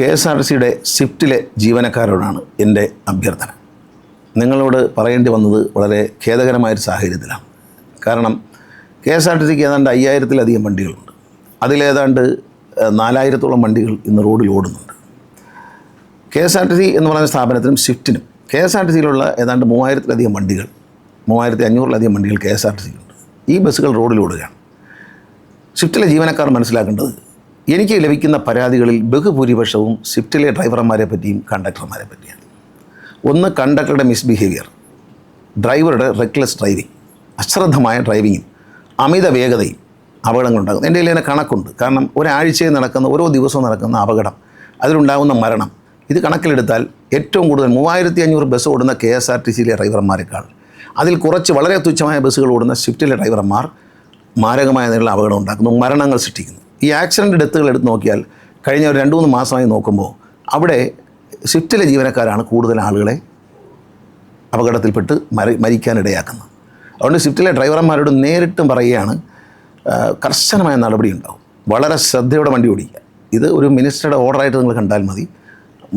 K S R T സിയുടെ സ്വിഫ്റ്റിലെ ജീവനക്കാരോടാണ് എന്റെ അഭ്യർത്ഥന. നിങ്ങളോട് പറയേണ്ടി വന്നത് വളരെ ഖേദകരമായൊരു സാഹചര്യത്തിലാണ്. കാരണം കെ എസ് ആർ ടി സിക്ക് ഏതാണ്ട് അയ്യായിരത്തിലധികം വണ്ടികളുണ്ട്. അതിലേതാണ്ട് നാലായിരത്തോളം വണ്ടികൾ ഇന്ന് റോഡിൽ ഓടുന്നുണ്ട്. K S R T C എന്ന് പറയുന്ന സ്ഥാപനത്തിനും സ്വിഫ്റ്റിനും കെ എസ് ആർ ടി സിയിലുള്ള ഏതാണ്ട് മൂവായിരത്തിലധികം വണ്ടികൾ മൂവായിരത്തി അഞ്ഞൂറിലധികം വണ്ടികൾ കെ എസ് ആർ ടി സിയിലുണ്ട്. ഈ ബസ്സുകൾ റോഡിൽ ഓടുകയാണ്. സ്വിഫ്റ്റിലെ ജീവനക്കാർ മനസ്സിലാക്കേണ്ടത് എനിക്ക് ലഭിക്കുന്ന പരാതികളിൽ ബഹുഭൂരിപക്ഷവും സ്വിഫ്റ്റിലെ ഡ്രൈവർമാരെ പറ്റിയും കണ്ടക്ടർമാരെ പറ്റിയാണ്. ഒന്ന് കണ്ടക്ടറുടെ മിസ്ബിഹേവിയർ ഡ്രൈവറുടെ റെക്ലെസ് ഡ്രൈവിംഗ് അശ്രദ്ധമായ ഡ്രൈവിങ്ങും അമിത വേഗതയും അപകടങ്ങളുണ്ടാകുന്നു എന്റെ കയ്യിൽ കണക്കുണ്ട്. കാരണം ഒരാഴ്ചയിൽ നടക്കുന്ന ഓരോ ദിവസവും നടക്കുന്ന അപകടം അതിലുണ്ടാകുന്ന മരണം ഇത് കണക്കിലെടുത്താൽ ഏറ്റവും കൂടുതൽ മൂവായിരത്തി അഞ്ഞൂറ് ബസ് ഓടുന്ന കെ എസ് ആർ ടി സിയിലെ ഡ്രൈവർമാരെക്കാൾ അതിൽ കുറച്ച് വളരെ തുച്ഛമായ ബസ്സുകൾ ഓടുന്ന സ്വിഫ്റ്റിലെ ഡ്രൈവർമാർ മാരകമായ നിലയിൽ അപകടം ഉണ്ടാക്കുന്നു മരണങ്ങൾ സൃഷ്ടിക്കുന്നു. ഈ ആക്സിഡന്റ് ഡെത്തുകൾ എടുത്ത് നോക്കിയാൽ കഴിഞ്ഞ ഒരു രണ്ട് മൂന്ന് മാസമായി നോക്കുമ്പോൾ അവിടെ സ്വിഫ്റ്റിലെ ജീവനക്കാരാണ് കൂടുതൽ ആളുകളെ അപകടത്തിൽപ്പെട്ട് മരി മരിക്കാനിടയാക്കുന്നത്. അതുകൊണ്ട് സ്വിഫ്റ്റിലെ ഡ്രൈവർമാരോട് നേരിട്ടും പറയുകയാണ് കർശനമായ നടപടി ഉണ്ടാവും വളരെ ശ്രദ്ധയോടെ വണ്ടി ഓടിക്കുക. ഇത് ഒരു മിനിസ്റ്ററുടെ ഓർഡറായിട്ട് നിങ്ങൾ കണ്ടാൽ മതി.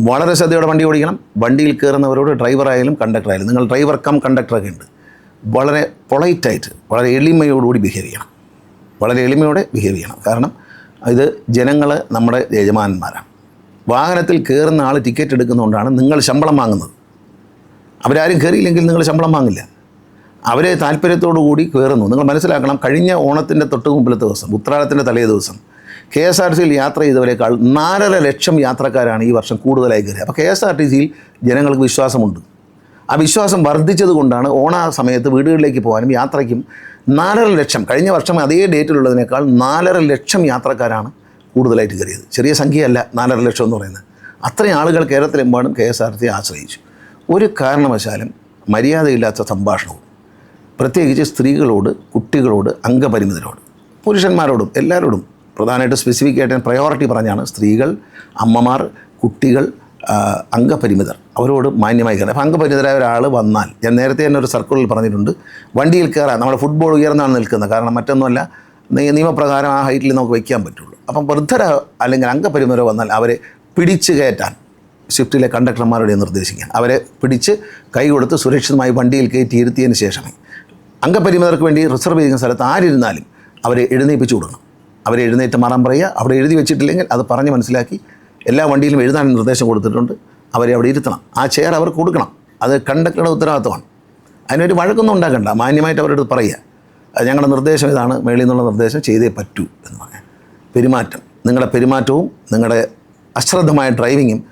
വളരെ ശ്രദ്ധയോടെ വണ്ടി ഓടിക്കണം. വണ്ടിയിൽ കയറുന്നവരോട് ഡ്രൈവറായാലും കണ്ടക്ടറായാലും നിങ്ങൾ ഡ്രൈവർ കം കണ്ടക്ടറൊക്കെ ഉണ്ട്. വളരെ പൊളൈറ്റായിട്ട് വളരെ എളിമയോടുകൂടി ബിഹേവ് ചെയ്യണം. വളരെ എളിമയോടെ ബിഹേവ് ചെയ്യണം. കാരണം ഇത് ജനങ്ങൾ നമ്മുടെ യജമാനന്മാരാണ്. വാഹനത്തിൽ കയറുന്ന ആൾ ടിക്കറ്റ് എടുക്കുന്നതുകൊണ്ടാണ് നിങ്ങൾ ശമ്പളം വാങ്ങുന്നത്. അവരാരും കയറിയില്ലെങ്കിൽ നിങ്ങൾ ശമ്പളം വാങ്ങില്ല. അവരെ താല്പര്യത്തോടു കൂടി കയറുന്നു നിങ്ങൾ മനസ്സിലാക്കണം കഴിഞ്ഞ ഓണത്തിന്റെ തൊട്ട് മുമ്പിലത്തെ ദിവസം ഉത്രാടത്തിന്റെ തലേ ദിവസം കെ എസ് ആർ ടി സിയിൽ യാത്ര ചെയ്തവരെക്കാൾ നാലര ലക്ഷം യാത്രക്കാരാണ് ഈ വർഷം കൂടുതലായി കയറിയത്. അപ്പോൾ കെ എസ് ആർ ടി സിയിൽ ജനങ്ങൾക്ക് വിശ്വാസമുണ്ട്. ആ വിശ്വാസം വർദ്ധിച്ചത് കൊണ്ടാണ് ഓണ സമയത്ത് വീടുകളിലേക്ക് പോകാനും യാത്രയ്ക്കും നാലര ലക്ഷം കഴിഞ്ഞ വർഷം അതേ ഡേറ്റിലുള്ളതിനേക്കാൾ നാലര ലക്ഷം യാത്രക്കാരാണ് കൂടുതലായിട്ട് കയറിയത്. ചെറിയ സംഖ്യയല്ല നാലര ലക്ഷം എന്ന് പറയുന്നത്. അത്രയും ആളുകൾ കേരളത്തിലെമ്പാടും കെ എസ് ആർ ടി ആശ്രയിച്ചു. ഒരു കാരണവശാലും മര്യാദയില്ലാത്ത സംഭാഷണവും പ്രത്യേകിച്ച് സ്ത്രീകളോട് കുട്ടികളോട് അംഗപരിമിതരോട് പുരുഷന്മാരോടും എല്ലാവരോടും പ്രധാനമായിട്ട് സ്പെസിഫിക് ആയിട്ട് പ്രയോറിറ്റി പറഞ്ഞാണ് സ്ത്രീകൾ അമ്മമാർ കുട്ടികൾ അംഗപരിമിതർ. അവരോട് മാന്യമായി കയറാം അപ്പോൾ അംഗപരിതരായ ഒരാൾ വന്നാൽ ഞാൻ നേരത്തെ തന്നെ ഒരു സർക്കിളിൽ പറഞ്ഞിട്ടുണ്ട് വണ്ടിയിൽ കയറാൻ നമ്മുടെ ഫുട്ബോൾ ഉയർന്നാണ് നിൽക്കുന്നത്. കാരണം മറ്റൊന്നുമല്ല നിയമപ്രകാരം ആ ഹൈറ്റിൽ നമുക്ക് വയ്ക്കാൻ പറ്റുള്ളൂ. അപ്പം വൃദ്ധര അല്ലെങ്കിൽ അംഗപരിമിതരോ വന്നാൽ അവരെ പിടിച്ചു കയറ്റാൻ സ്വിഫ്റ്റിലെ കണ്ടക്ടർമാരോട് നിർദ്ദേശിക്കാൻ അവരെ പിടിച്ച് കൈ കൊടുത്ത് സുരക്ഷിതമായി വണ്ടിയിൽ കയറ്റി ഇരുത്തിയതിന് ശേഷമേ അംഗപരിമിതർക്ക് വേണ്ടി റിസർവ് ചെയ്യുന്ന സ്ഥലത്ത് ആരിരുന്നാലും അവരെ എഴുന്നേൽപ്പിച്ചു കൊടുക്കണം അവരെ എഴുന്നേറ്റ് മാറാൻ പറയുക. അവിടെ എഴുതി വെച്ചിട്ടില്ലെങ്കിൽ അത് പറഞ്ഞ് മനസ്സിലാക്കി എല്ലാ വണ്ടിയിലും എഴുതാൻ നിർദ്ദേശം കൊടുത്തിട്ടുണ്ട്. അവരെ അവിടെ ഇരുത്തണം. ആ ചെയർ അവർക്ക് കൊടുക്കണം. അത് കണ്ടക്ടറുടെ ഉത്തരവാദിത്തമാണ് അതിനൊരു വഴക്കൊന്നും ഉണ്ടാക്കണ്ട. മാന്യമായിട്ട് അവരോട് പറയുക. ഞങ്ങളുടെ നിർദ്ദേശം ഇതാണ്. മേളിൽ നിന്നുള്ള നിർദ്ദേശം ചെയ്തേ പറ്റൂ എന്ന് പറയാം. പെരുമാറ്റം. നിങ്ങളുടെ പെരുമാറ്റവും നിങ്ങളുടെ അശ്രദ്ധമായ ഡ്രൈവിങ്ങും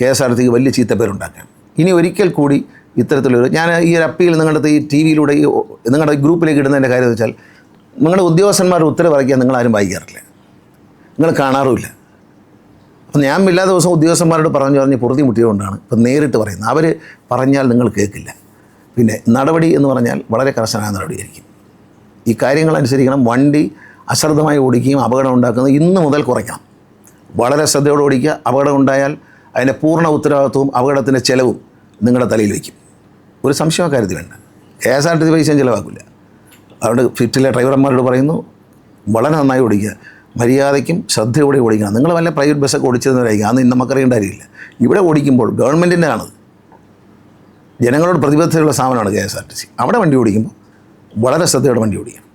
കെ എസ് ആർ ടിക്ക് വലിയ ചീത്തപ്പേരുണ്ടാക്കുകയാണ് ഇനി ഒരിക്കൽ കൂടി ഇത്തരത്തിലൊരു ഞാൻ ഈ ഒരു അപ്പീൽ നിങ്ങളുടെ ഈ ടി വിയിലൂടെ ഈ നിങ്ങളുടെ ഗ്രൂപ്പിലേക്ക് ഇടുന്നതിന്റെ കാര്യം വെച്ചാൽ നിങ്ങളുടെ ഉദ്യോഗസ്ഥന്മാരുടെ ഉത്തരവ് ഇറക്കിയാൽ നിങ്ങളാരും വായിക്കാറില്ല. നിങ്ങൾ കാണാറുമില്ല. അപ്പം ഞാൻ എല്ലാ ദിവസവും ഉദ്യോഗസ്ഥന്മാരോട് പറഞ്ഞു പറഞ്ഞ് പൊറുതി മുട്ടിയതുകൊണ്ടാണ്. ഇപ്പം നേരിട്ട് പറയുന്നത്. അവർ പറഞ്ഞാൽ നിങ്ങൾ കേൾക്കില്ല. പിന്നെ നടപടി എന്ന് പറഞ്ഞാൽ വളരെ കർശനമായ നടപടിയായിരിക്കും. ഈ കാര്യങ്ങൾ അനുസരിക്കണം. വണ്ടി അശ്രദ്ധമായി ഓടിക്കുകയും അപകടം ഉണ്ടാക്കുന്നത് ഇന്ന് മുതൽ കുറയ്ക്കണം. വളരെ ശ്രദ്ധയോടെ ഓടിക്കുക. അപകടം ഉണ്ടായാൽ അതിന്റെ പൂർണ ഉത്തരവാദിത്വവും അപകടത്തിന്റെ ചെലവും നിങ്ങളുടെ തലയിൽ വയ്ക്കും. ഒരു സംശയം കാര്യത്തിൽ വേണ്ട. K S R T C പൈസയും ചിലവാക്കില്ല. അതുകൊണ്ട് ഫിറ്റിലെ ഡ്രൈവർമാരോട് പറയുന്നു വളരെ നന്നായി ഓടിക്കുക. മര്യാദയ്ക്കും ശ്രദ്ധയോടെ ഓടിക്കണം. നിങ്ങൾ വല്ല പ്രൈവറ്റ് ബസ്സൊക്കെ ഓടിച്ചതെന്നായിരിക്കും അന്ന് നമുക്കറിയേണ്ട കാര്യമില്ല. ഇവിടെ ഓടിക്കുമ്പോൾ ഗവൺമെന്റിന്റെ ആണത് ജനങ്ങളോട് പ്രതിബദ്ധതയുള്ള സ്ഥാപനമാണ് K S R T C. അവിടെ വണ്ടി ഓടിക്കുമ്പോൾ വളരെ ശ്രദ്ധയോടെ വണ്ടി ഓടിക്കണം.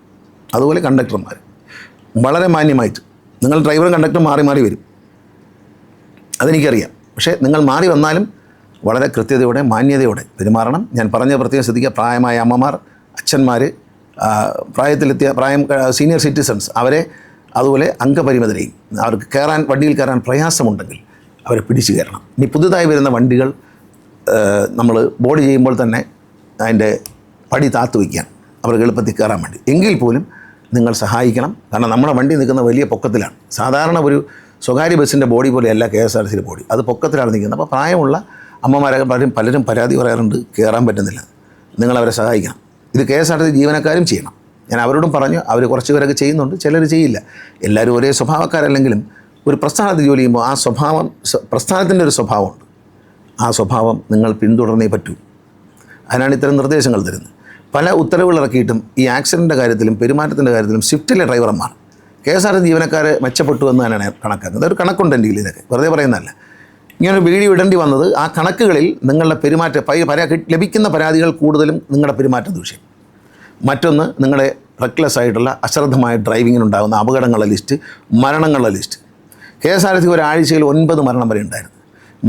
അതുപോലെ കണ്ടക്ടർമാർ വളരെ മാന്യമായിട്ട്. നിങ്ങൾ ഡ്രൈവറും കണ്ടക്ടറും മാറി മാറി വരും. അതെനിക്കറിയാം. പക്ഷേ നിങ്ങൾ മാറി വന്നാലും വളരെ കൃത്യതയോടെ മാന്യതയോടെ പെരുമാറണം. ഞാൻ പറഞ്ഞ പ്രത്യേകം ശ്രദ്ധിക്കുക. പ്രായമായ അമ്മമാർ അച്ഛന്മാർ പ്രായത്തിലെത്തിയ പ്രായം സീനിയർ സിറ്റിസൺസ് അവരെ അതുപോലെ അംഗപരിമിതരെയും അവർക്ക് കയറാൻ വണ്ടിയിൽ കയറാൻ പ്രയാസമുണ്ടെങ്കിൽ അവരെ പിടിച്ചു കയറണം. ഇനി പുതുതായി വരുന്ന വണ്ടികൾ നമ്മൾ ബോർഡ് ചെയ്യുമ്പോൾ തന്നെ അതിന്റെ പടി താത്തു വയ്ക്കാൻ അവർക്ക് എളുപ്പത്തിൽ കയറാൻ വേണ്ടി. എങ്കിൽ പോലും നിങ്ങൾ സഹായിക്കണം. കാരണം നമ്മുടെ വണ്ടി നിൽക്കുന്ന വലിയ പൊക്കത്തിലാണ്. സാധാരണ ഒരു സ്വകാര്യ ബസ്സിന്റെ ബോഡി പോലെയല്ല കെ എസ് ആർ സിയുടെ ബോഡി. അത് പൊക്കത്തിലാണ് നിൽക്കുന്നത്. അപ്പോൾ പ്രായമുള്ള അമ്മമാരൊക്കെ പലരും പലരും പരാതി പറയാറുണ്ട് കയറാൻ പറ്റുന്നില്ല. നിങ്ങളവരെ സഹായിക്കണം. ഇത് കെ എസ് ആർ ടി ജീവനക്കാരും ചെയ്യണം. ഞാൻ അവരോടും പറഞ്ഞു അവർ കുറച്ച് പേരൊക്കെ ചെയ്യുന്നുണ്ട് ചിലർ ചെയ്യില്ല. എല്ലാവരും ഒരേ സ്വഭാവക്കാരല്ലെങ്കിലും ഒരു പ്രസ്ഥാനത്ത് ജോലി ചെയ്യുമ്പോൾ ആ സ്വഭാവം സ്വ- പ്രസ്ഥാനത്തിന്റെ ഒരു സ്വഭാവമുണ്ട്. ആ സ്വഭാവം നിങ്ങൾ പിന്തുടർന്നേ പറ്റൂ. അതിനാണ് ഇത്തരം നിർദ്ദേശങ്ങൾ തരുന്നത്. പല ഉത്തരവുകൾ ഇറക്കിയിട്ടും ഈ ആക്സിഡന്റെ കാര്യത്തിലും പെരുമാറ്റത്തിന്റെ കാര്യത്തിലും സ്വിഫ്റ്റിലെ ഡ്രൈവർമാർ കെ എസ് ആർ മെച്ചപ്പെട്ടു എന്ന് തന്നെയാണ് കണക്കാക്കുന്നത്. അതൊരു കണക്കുണ്ട് എന്റെ ഇതൊക്കെ വെറുതെ പറയുന്നതല്ല. ഇങ്ങനെ വീഡിയോ ഇടേണ്ടി വന്നത് ആ കണക്കുകളിൽ നിങ്ങളുടെ പെരുമാറ്റ പരാ ലഭിക്കുന്ന പരാതികൾ കൂടുതലും നിങ്ങളുടെ പെരുമാറ്റ ദൂഷ്യം. മറ്റൊന്ന് നിങ്ങളുടെ റെക്ലെസ് ആയിട്ടുള്ള അശ്രദ്ധമായ ഡ്രൈവിങ്ങിനുണ്ടാകുന്ന അപകടങ്ങളുടെ list മരണങ്ങളുടെ list K S R T ഒരാഴ്ചയിൽ ഒൻപത് മരണം വരെ ഉണ്ടായിരുന്നു.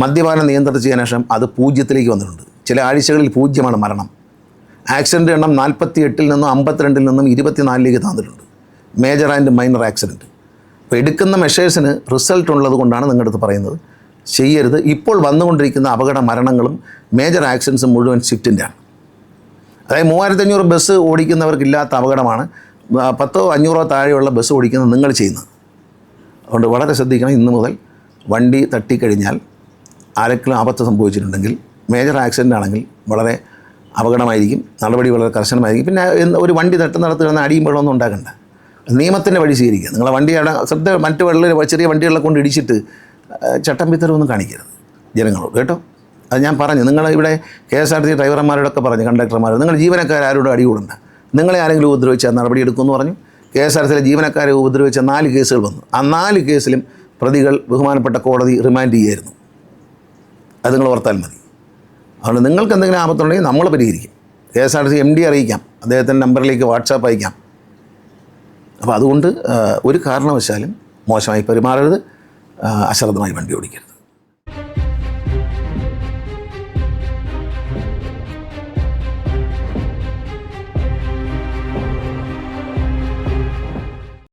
മദ്യപാനം നിയന്ത്രിച്ചതിന് ശേഷം അത് പൂജ്യത്തിലേക്ക് വന്നിട്ടുണ്ട്. ചില ആഴ്ചകളിൽ പൂജ്യമാണ് മരണം. ആക്സിഡന്റ് എണ്ണം നാൽപ്പത്തി എട്ടിൽ നിന്നും അമ്പത്തിരണ്ടിൽ നിന്നും ഇരുപത്തിനാലിലേക്ക് താന്നിട്ടുണ്ട്. മേജർ ആൻഡ് മൈനർ ആക്സിഡന്റ് അപ്പോൾ എടുക്കുന്ന മെഷേഴ്സിന് റിസൾട്ട് ഉള്ളത് കൊണ്ടാണ് നിങ്ങളുടെ അടുത്ത് പറയുന്നത്. ചെയ്യരുത്. ഇപ്പോൾ വന്നുകൊണ്ടിരിക്കുന്ന അപകട മരണങ്ങളും മേജർ ആക്സിഡൻസും മുഴുവൻ ഷിഫ്റ്റിന്റെയാണ് അതായത് മൂവായിരത്തഞ്ഞൂറ് ബസ് ഓടിക്കുന്നവർക്കില്ലാത്ത അപകടമാണ് ആ, പത്തോ അഞ്ഞൂറോ താഴെയുള്ള ബസ് ഓടിക്കുന്നത് നിങ്ങൾ ചെയ്യുന്നത്. അതുകൊണ്ട് വളരെ ശ്രദ്ധിക്കണം ഇന്ന് മുതൽ വണ്ടി തട്ടിക്കഴിഞ്ഞാൽ ആരെങ്കിലും ആപത്ത് സംഭവിച്ചിട്ടുണ്ടെങ്കിൽ മേജർ ആക്സിഡന്റ് ആണെങ്കിൽ വളരെ അപകടമായിരിക്കും നടപടി വളരെ കർശനമായിരിക്കും. പിന്നെ ഒരു വണ്ടി തട്ടുന്നിടത്ത് കിടന്ന് അടിയും വെള്ളമൊന്നും ഉണ്ടാക്കണ്ട. നിയമത്തിന്റെ വഴി സ്വീകരിക്കുക. നിങ്ങളെ വണ്ടിയുടെ ശ്രദ്ധ മറ്റു വെള്ളം ചെറിയ വണ്ടികളെ കൊണ്ട് ഇടിച്ചിട്ട് ചട്ടം പിത്തരമൊന്നും കാണിക്കരുത് ജനങ്ങളോട് കേട്ടോ? അത് ഞാൻ പറഞ്ഞു. നിങ്ങൾ ഇവിടെ K S R T C ഡ്രൈവർമാരോടൊക്കെ പറഞ്ഞു കണ്ടക്ടർമാരോട്. നിങ്ങൾ ജീവനക്കാരോട് അടികൂടണ്ട. നിങ്ങളെ ആരെങ്കിലും ഉപദ്രവിച്ചാൽ നടപടി എടുക്കുമെന്ന് പറഞ്ഞു. കെ എസ് ആർ ടി സിയിലെ ജീവനക്കാരെ ഉപദ്രവിച്ച നാല് കേസുകൾ വന്നു. ആ നാല് കേസിലും പ്രതികൾ ബഹുമാനപ്പെട്ട കോടതി റിമാൻഡ് ചെയ്യായിരുന്നു. അത് നിങ്ങൾ ഓർത്താൽ മതി. അതുകൊണ്ട് നിങ്ങൾക്ക് എന്തെങ്കിലും ആപത്തുണ്ടെങ്കിൽ നമ്മൾ പരിഹരിക്കും. K S R T C M D അറിയിക്കാം. അദ്ദേഹത്തിന്റെ നമ്പറിലേക്ക് വാട്സാപ്പ് അയക്കാം. അപ്പോൾ അതുകൊണ്ട് ഒരു കാരണവശാലും മോശമായി പെരുമാറരുത്. അശ്രദ്ധമായി വണ്ടി ഓടിക്കരുത്.